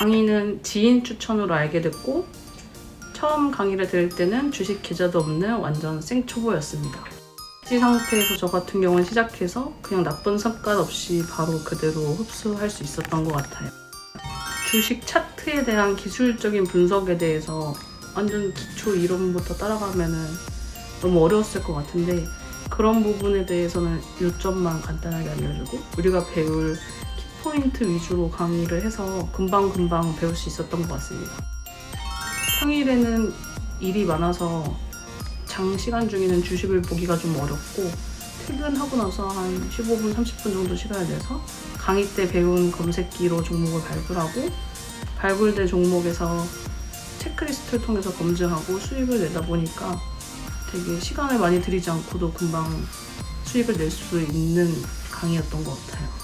강의는 지인 추천으로 알게 됐고 처음 강의를 들을 때는 주식 계좌도 없는 완전 생초보였습니다. 이 상태에서 저 같은 경우는 시작해서 그냥 나쁜 습관 없이 바로 그대로 흡수할 수 있었던 것 같아요. 주식 차트에 대한 기술적인 분석에 대해서 완전 기초 이론부터 따라가면은 너무 어려웠을 것 같은데 그런 부분에 대해서는 요점만 간단하게 알려주고 우리가 배울 키 포인트 위주로 강의를 해서 금방금방 배울 수 있었던 것 같습니다. 평일에는 일이 많아서 장시간 중에는 주식을 보기가 좀 어렵고 퇴근하고 나서 한 15분, 30분 정도 시간을 내서 강의 때 배운 검색기로 종목을 발굴하고 발굴된 종목에서 체크리스트를 통해서 검증하고 수익을 내다 보니까 되게 시간을 많이 들이지 않고도 금방 수익을 낼 수 있는 강의였던 것 같아요.